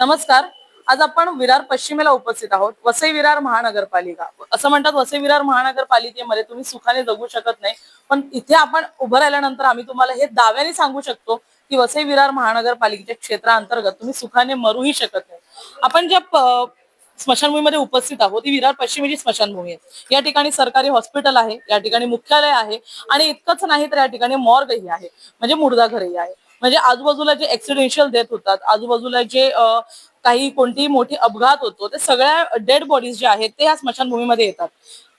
नमस्कार. आज आपण विरार पश्चिमेला उपस्थित आहोत. वसई विरार महानगरपालिका. असं म्हणतात वसई विरार महानगरपालिकेमध्ये तुम्ही सुखाने जगू शकत नाही. पण इथे आपण उभं राहिल्यानंतर आम्ही तुम्हाला हे दाव्याने सांगू शकतो की वसई विरार महानगरपालिकेच्या क्षेत्राअंतर्गत तुम्ही सुखाने मरूही शकत नाही. आपण ज्या स्मशानभूमीमध्ये उपस्थित आहोत ती विरार पश्चिमेची स्मशानभूमी आहे. या ठिकाणी सरकारी हॉस्पिटल आहे या ठिकाणी मुख्यालय आहे आणि इतकंच नाही तर या ठिकाणी मॉर्गही आहे. म्हणजे मुर्दाघरही आहे. म्हणजे आजूबाजूला जे ऍक्सिडेन्शियल डेथ होतात आजूबाजूला जे काही कोणतीही मोठी अपघात होतो ते सगळ्या डेड बॉडीज जे आहेत ते या स्मशानभूमीमध्ये येतात.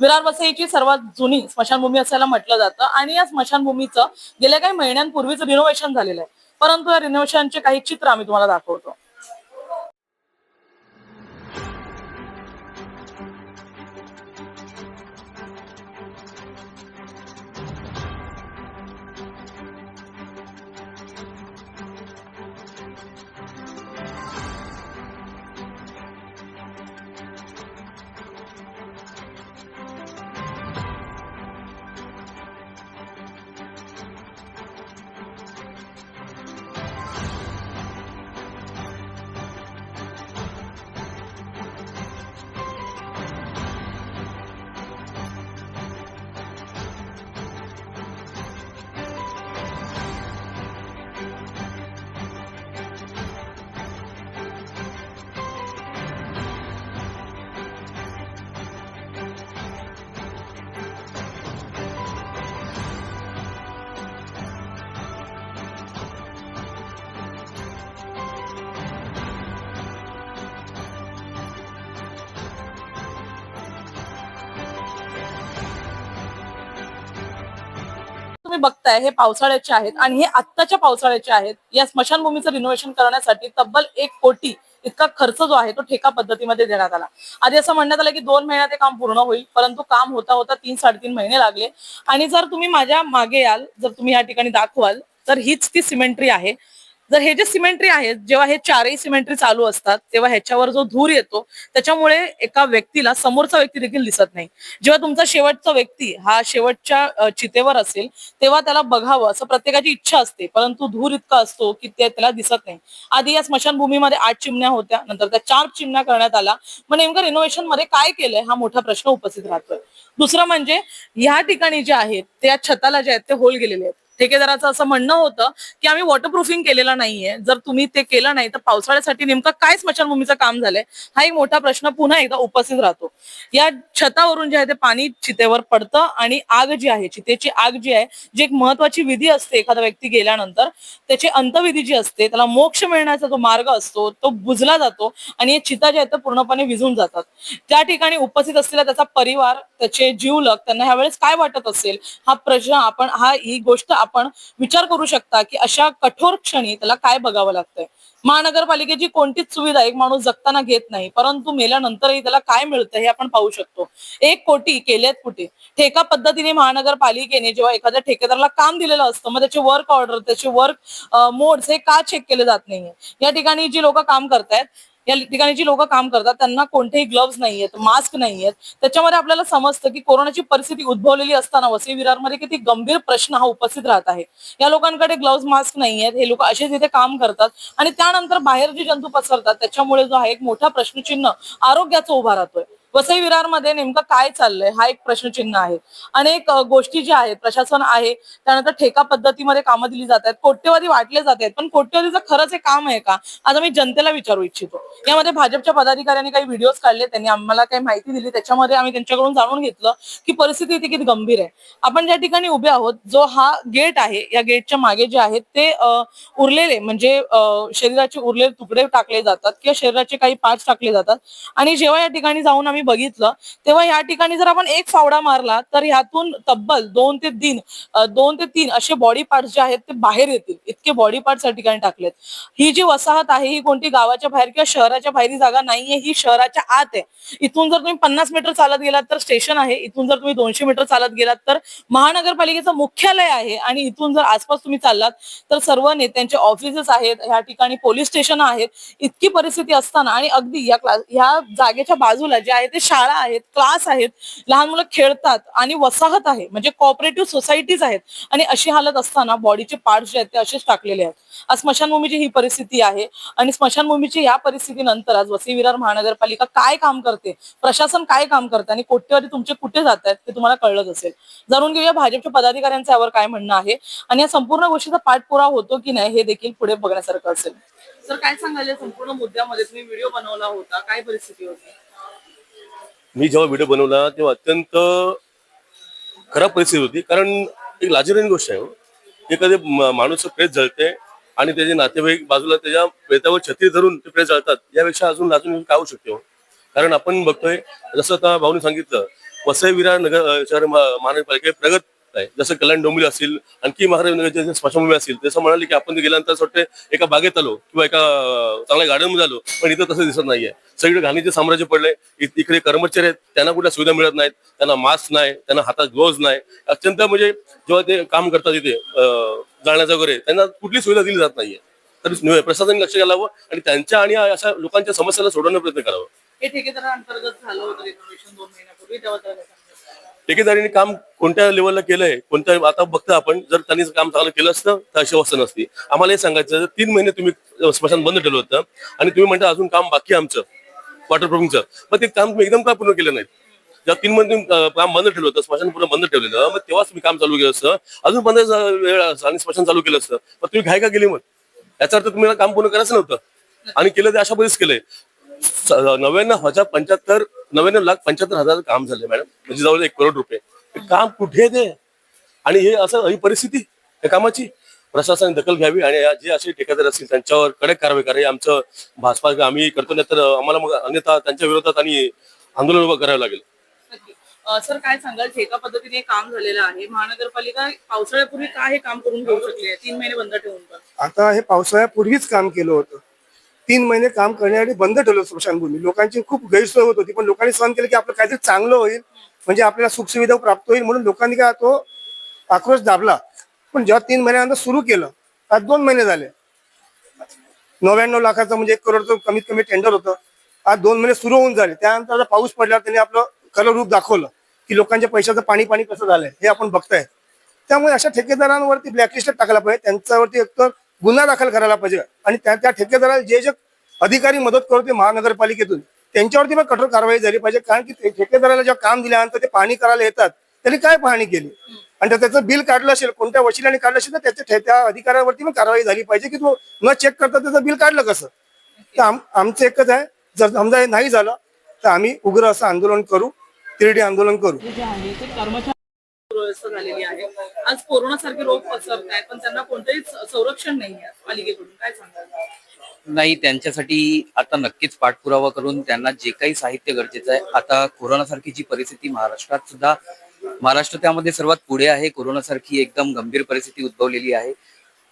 विरार वसईची सर्वात जुनी स्मशानभूमी असायला म्हटलं जातं आणि या स्मशानभूमीचं गेल्या काही महिन्यांपूर्वीच रिनोव्हेशन झालेलं आहे. परंतु या रिनोव्हेशनचे काही चित्र आम्ही तुम्हाला दाखवतो. तुम्ही बघताय हे पावसाळ्याचे आहेत आणि हे आत्ताच्या पावसाळ्याचे आहेत. या स्मशानभूमीचं रिनोव्हेशन करण्यासाठी तब्बल एक कोटी इतका खर्च जो आहे तो ठेका पद्धतीमध्ये देण्यात आला. आधी असं म्हणण्यात आलं की दोन महिन्यात हे काम पूर्ण होईल परंतु काम होता होता तीन साडेतीन महिने लागले. आणि जर तुम्ही माझ्या मागे याल जर तुम्ही या ठिकाणी दाखवाल तर हीच ती सिमेंट्री आहे. जर हे जे सिमेंट्री आहेत जेव्हा हे चारही सिमेंट्री चालू असतात तेव्हा ह्याच्यावर जो धूर येतो त्याच्यामुळे एका व्यक्तीला समोरचा व्यक्ती देखील दिसत नाही. जेव्हा तुमचा शेवटचा व्यक्ती हा शेवटच्या चितेवर असेल तेव्हा त्याला बघावं असं प्रत्येकाची इच्छा असते. परंतु धूर इतका असतो की ते त्याला दिसत नाही. आधी या स्मशानभूमीमध्ये आठ चिमण्या होत्या नंतर त्या चार चिमण्या करण्यात आला मग नेमकं रिनोव्हेशनमध्ये काय केलंय हा मोठा प्रश्न उपस्थित राहतोय. दुसरं म्हणजे ह्या ठिकाणी जे आहेत त्या छताला जे आहेत ते होल गेलेले आहेत. ठेकेदाराचं असं म्हणणं होतं की आम्ही वॉटरप्रुफिंग केलेलं नाहीये. जर तुम्ही ते केलं नाही तर पावसाळ्यासाठी नेमकं काय स्मशानभूमीचं काम झालंय? हा एक मोठा प्रश्न पुन्हा एकदा उपस्थित राहतो. या छतावरून जे आहे ते पाणी चितेवर पडतं आणि आग जी आहे चितेची आग जी आहे जी एक महत्वाची विधी असते एखादा व्यक्ती गेल्यानंतर त्याची अंतविधी जी असते त्याला मोक्ष मिळण्याचा जो मार्ग असतो तो बुजला जातो आणि हे चिता जे आहेत ते पूर्णपणे विझून जातात. त्या ठिकाणी उपस्थित असलेला त्याचा परिवार त्याचे जीवलक त्यांना ह्यावेळेस काय वाटत असेल? हा प्रश्न आपण हा ही गोष्ट आपण विचार करू शकता की अशा कठोर क्षणी त्याला काय बघावं लागतंय. महानगरपालिकेची कोणतीच सुविधा एक माणूस जगताना घेत नाही परंतु मेल्यानंतरही त्याला काय मिळतं हे आपण पाहू शकतो. एक कोटी केलेत कुठे? ठेका पद्धतीने महानगरपालिकेने जेव्हा एखाद्या ठेकेदाराला काम दिलेलं असतं मग त्याचे वर्क ऑर्डर त्याचे वर्क मोड्स हे का चेक केले जात नाहीये? या ठिकाणी जी लोक काम करतायत या ठिकाणी जी लोक काम करतात त्यांना कोणतेही ग्लोव्ह नाहीयेत मास्क नाहीयेत. त्याच्यामध्ये आपल्याला समजतं की कोरोनाची परिस्थिती उद्भवलेली असताना वसई विरारमध्ये किती गंभीर प्रश्न हा उपस्थित राहत आहे. या लोकांकडे ग्लोव्ह मास्क नाहीयेत. हे लोक असेच इथे काम करतात. आणि त्यानंतर बाहेर जे जंतू पसरतात त्याच्यामुळे जो आहे एक मोठा प्रश्नचिन्ह आरोग्याचा उभा राहतोय. वसई विरारमध्ये नेमकं काय चाललंय? हा एक प्रश्नचिन्ह आहे. अनेक गोष्टी ज्या आहेत प्रशासन आहे त्यानंतर ठेका पद्धतीमध्ये कामं दिली जात आहेत कोट्यवधी वाटले जात आहेत पण कोट्यवधीचं खरंच हे काम आहे का? आज आम्ही जनतेला विचारू इच्छितो. यामध्ये भाजपच्या पदाधिकाऱ्यांनी काही व्हिडिओज काढले त्यांनी आम्हाला काही माहिती दिली त्याच्यामध्ये आम्ही त्यांच्याकडून जाणून घेतलं की परिस्थिती किती गंभीर आहे. आपण ज्या ठिकाणी उभे आहोत जो हा गेट आहे या गेटच्या मागे जे आहेत ते उरलेले म्हणजे शरीराचे उरलेले तुकडे टाकले जातात किंवा शरीराचे काही पार्ट टाकले जातात. आणि जेव्हा या ठिकाणी जाऊन आम्ही बघितलं तेव्हा या ठिकाणी जर आपण एक फावडा मारला तर ह्यातून तब्बल दोन ते तीन दोन ते तीन असे बॉडी पार्ट्स जे आहेत ते बाहेर येतील. इतके बॉडी पार्ट्स या ठिकाणी टाकलेत. ही जी वसाहत आहे ही कोणती गावाच्या बाहेर किंवा शहराच्या बाहेर जागा नाहीये ही शहराच्या आत आहे. इथून जर तुम्ही पन्नास मीटर चालत गेलात तर स्टेशन आहे. इथून जर तुम्ही दोनशे मीटर चालत गेलात तर महानगरपालिकेचं मुख्यालय आहे. आणि इथून जर आसपास तुम्ही चाललात तर सर्व नेत्यांचे ऑफिसेस आहेत. ह्या ठिकाणी पोलीस स्टेशन आहेत. इतकी परिस्थिती असताना आणि अगदी या क्लास ह्या जागेच्या बाजूला जे आहे तिथे शाळा आहेत क्लास आहेत लहान मुलं खेळतात आणि वसाहत आहे म्हणजे कॉपरेटिव्ह सोसायटीज आहेत. आणि अशी हालत असताना बॉडीचे पार्ट जे आहेत ते असेच टाकलेले आहेत. आज स्मशानभूमीची ही परिस्थिती आहे आणि स्मशानभूमीची या परिस्थितीनंतर आज वसई विरार महानगरपालिका काय काम करते प्रशासन काय काम करते आणि कोट्यवधी तुमचे कुठे जात आहेत ते तुम्हाला कळलंच असेल. जाणून घेऊया भाजपच्या पदाधिकाऱ्यांचं यावर काय म्हणणं आहे आणि या संपूर्ण गोष्टीचा पाठपुरावा होतो की नाही हे देखील पुढे बघण्यासारखं असेल. सर काय सांगायचं संपूर्ण मुद्द्यामध्ये तुम्ही व्हिडिओ बनवला होता काय परिस्थिती होती? मी जेव्हा व्हिडिओ बनवला तेव्हा अत्यंत खराब परिस्थिती होती. कारण एक लाजिरवाणी गोष्ट आहे हो. एखादे माणूस प्रेस जळते आणि त्याचे नातेवाईक बाजूला त्याच्या प्रेतावर छत्री धरून ते प्रेस जळतात यापेक्षा अजून लाजून काय होऊ शकते हो? कारण आपण बघतोय जसं आता भाऊने सांगितलं वसई विरार नगर शहर महानगरपालिका प्रगत आहे. जसं कल्याण डोंबिवली असतील आणखी महाराज स्मशानभूमी असतील तसं म्हणाले की आपण गेल्यानंतर असं वाटतं एका बागेत आलो किंवा एका चांगल्या गार्डनमध्ये आलो पण इथं तसं दिसत नाहीये. सगळीकडे घाणीचे साम्राज्य पडले इकडे कर्मचारी आहेत. त्यांना कुठल्या सुविधा मिळत नाहीत. त्यांना मास्क नाही. त्यांना हातात ग्लोव्ह नाही. अत्यंत म्हणजे जेव्हा ते काम करतात इथे जाण्याचं वगैरे त्यांना कुठली सुविधा दिली जात नाहीये. तर प्रशासन लक्ष घालावं आणि त्यांच्या आणि अशा लोकांच्या समस्याला सोडवण्याचा प्रयत्न करावा. हे ठेकेदारांतर्गत झालं होतं दोन महिन्यापूर्वी तेव्हा ठेकेदारीने काम कोणत्या लेवलला केलंय कोणत्या आता बघता आपण जर त्यांनी काम चांगलं केलं असतं तर अशी अवस्था नसती. आम्हाला हे सांगायचं तीन महिने तुम्ही स्मशान बंद ठेवलं होतं आणि तुम्ही म्हणता अजून काम बाकी आमचं वॉटर प्रूफिंगचं मग ते काम तुम्ही एकदम का पूर्ण केलं नाही? जेव्हा तीन महिने तुम्ही काम बंद ठेवलं होतं स्मशान पूर्ण बंद ठेवलेलं मग तेव्हाच तुम्ही काम चालू केलं असतं. अजून पंधरा वेळ आणि स्मशान चालू केलं असतं. मग तुम्ही घाय का गेली मग? याचा अर्थ तुम्हाला काम पूर्ण करायचं नव्हतं. आणि केलं ते अशा पद्धतीच केलंय. नव्याण्णव हजार पंच्याहत्तर नव्याण्णव लाख पंच्याहत्तर हजार काम झाले मॅडम. म्हणजे जवळ एक करोड रुपये. काम कुठे ते आणि हे असं ही परिस्थिती या कामाची. प्रशासनाने दखल घ्यावी आणि जे असे ठेकेदार असतील त्यांच्यावर कडक कारवाई करावी. आमचं भाजपा आम्ही करतो नाही तर आम्हाला मग अन्यथा त्यांच्या विरोधात आणि आंदोलन उभं करावं लागेल. सर काय सांगाल? ठेका पद्धतीने काम झालेलं आहे महानगरपालिका पावसाळ्यापूर्वी का हे काम करून घेऊ शकली आहे? तीन महिने बंद ठेवून आता हे पावसाळ्यापूर्वीच काम केलं होतं. तीन महिने काम करण्यासाठी बंद ठेवलं स्मशानभूमी. लोकांची खूप गैरसोय होत होती पण लोकांनी सहन केलं की आपलं काहीतरी चांगलं होईल म्हणजे आपल्याला सुखसुविधा प्राप्त होईल म्हणून लोकांनी काय तो आक्रोश दाबला. पण जेव्हा तीन महिन्यानंतर सुरू केलं आज दोन महिने झाले. नव्याण्णव लाखाचं म्हणजे एक करोडचं कमीत कमी टेंडर होतं. आज दोन महिने सुरू होऊन झाले. त्यानंतर पाऊस पडल्यावर त्यांनी आपलं खरं रूप दाखवलं की लोकांच्या पैशाचं पाणी पाणी कसं झालंय हे आपण बघताय. त्यामुळे अशा ठेकेदारांवरती ब्लॅकलिस्ट टाकला पाहिजे. त्यांच्यावरती एकतर गुन्हा दाखल करायला पाहिजे. आणि त्या त्या ठेकेदाराला जे जे अधिकारी मदत करते महानगरपालिकेतून त्यांच्यावरती पण कठोर कारवाई झाली पाहिजे. कारण की ते ठेकेदाराला जेव्हा काम दिल्यानंतर ते पाहणी करायला येतात त्यांनी काय पाहणी केली? आणि त्याचं बिल काढलं असेल कोणत्या वशिलाने काढलं असेल तर त्याच्या ठे- त्या अधिकाऱ्यावरती पण कारवाई झाली पाहिजे की तो न चेक करता त्याचं बिल काढलं कसं? तर आमचं एकच आहे जर समजा हे नाही झालं तर आम्ही उग्र असं आंदोलन करू तिरडी आंदोलन करू. जे झालेली आहे. आज कोरोना सारखे रोग पसरत आहेत पण त्यांना कोणतंही संरक्षण नाही आहे पालिकेकडून. काय सांगाल? नाही त्यांच्यासाठी आता नक्कीच पाठपुरावा करून त्यांना जे काही साहित्य गरजेचं आहे आता कोरोनासारखी जी परिस्थिती महाराष्ट्रात सुद्धा महाराष्ट्र त्यामध्ये सर्वात पुढे आहे. कोरोनासारखी एकदम गंभीर परिस्थिती उद्भवलेली आहे.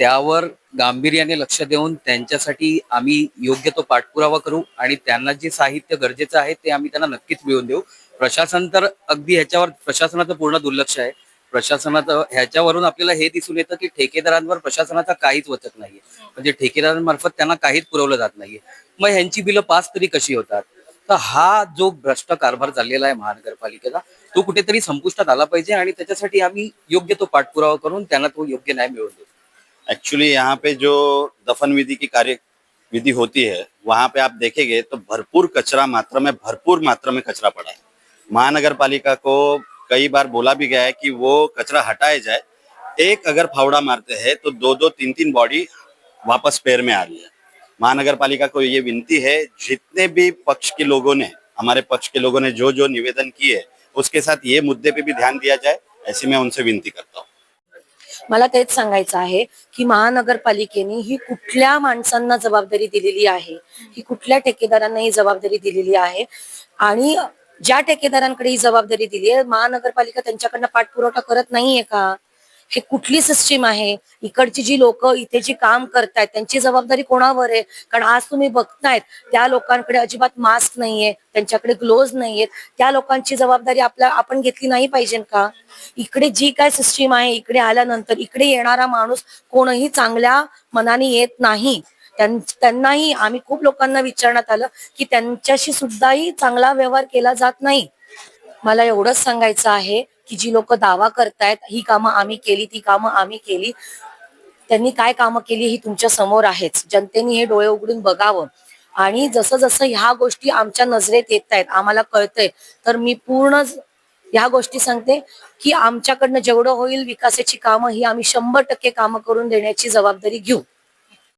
त्यावर गांभीर्याने लक्ष देऊन त्यांच्यासाठी आम्ही योग्य तो पाठपुरावा करू आणि त्यांना जे साहित्य गरजेचं आहे ते आम्ही त्यांना नक्कीच मिळवून देऊ. प्रशासन तर अगदी ह्याच्यावर प्रशासनाचं पूर्ण दुर्लक्ष आहे. प्रशासनाचं ह्याच्यावरून आपल्याला हे दिसून येतं की ठेकेदारांवर प्रशासनाचा काहीच वचक नाहीये. म्हणजे ठेकेदारांमार्फत त्यांना काहीच पुरवलं जात नाहीये. मग ह्यांची बिलं पास तरी कशी होतात? तर हा जो भ्रष्ट कारभार चाललेला आहे महानगरपालिकेचा तो कुठेतरी संपुष्टात आला पाहिजे आणि त्याच्यासाठी आम्ही योग्य तो पाठपुरावा करून त्यांना तो योग्य न्याय मिळवून देऊ. एक्चुअली यहाँ पे जो दफन विधि की कार्य विधि होती है, वहाँ पे आप देखेंगे तो भरपूर कचरा मात्रा में, भरपूर मात्रा में कचरा पड़ा है। महानगर पालिका को कई बार बोला भी गया है कि वो कचरा हटाया जाए। एक अगर फावड़ा मारते हैं तो दो दो तीन तीन बॉडी वापस पैर में आ रही है। महानगर पालिका को ये विनती है, जितने भी पक्ष के लोगों ने, हमारे पक्ष के लोगों ने जो जो निवेदन किए, उसके साथ ये मुद्दे पे भी ध्यान दिया जाए, ऐसी मैं उनसे विनती करता हूँ। मला तेच सांगायचं आहे की महानगरपालिकेने ही कुठल्या माणसांना जबाबदारी दिलेली आहे? ही कुठल्या ठेकेदारांना ही जबाबदारी दिलेली आहे? आणि ज्या ठेकेदारांकडे ही जबाबदारी दिली आहे महानगरपालिका त्यांच्याकडनं पाठपुरवठा करत नाहीये का? हे कुठली सिस्टीम आहे? इकडची जी लोक इथे जी काम करतायत त्यांची जबाबदारी कोणावर आहे? कारण आज तुम्ही बघतायत त्या लोकांकडे अजिबात मास्क नाहीये त्यांच्याकडे ग्लोव्ह नाहीयेत. त्या लोकांची जबाबदारी आपल्या आपण घेतली नाही पाहिजे का? इकडे जी काय सिस्टीम आहे इकडे आल्यानंतर इकडे येणारा माणूस कोणही चांगल्या मनाने येत नाही. त्यांनाही आम्ही खूप लोकांना विचारण्यात आलं की त्यांच्याशी सुद्धाही चांगला व्यवहार केला जात नाही. मला एवढंच सांगायचं आहे की जी लोक दावा करतायत ही कामं आम्ही केली ती कामं आम्ही केली. त्यांनी काय कामं केली ही तुमच्यासमोर आहेच. जनतेने हे डोळे उघडून बघावं. आणि जसं जसं ह्या गोष्टी आमच्या नजरेत येत आहेत आम्हाला कळतंय तर मी पूर्ण ह्या गोष्टी सांगते की आमच्याकडनं जेवढं होईल विकासाची कामं ही आम्ही शंभर टक्के कामं करून देण्याची जबाबदारी घेऊ.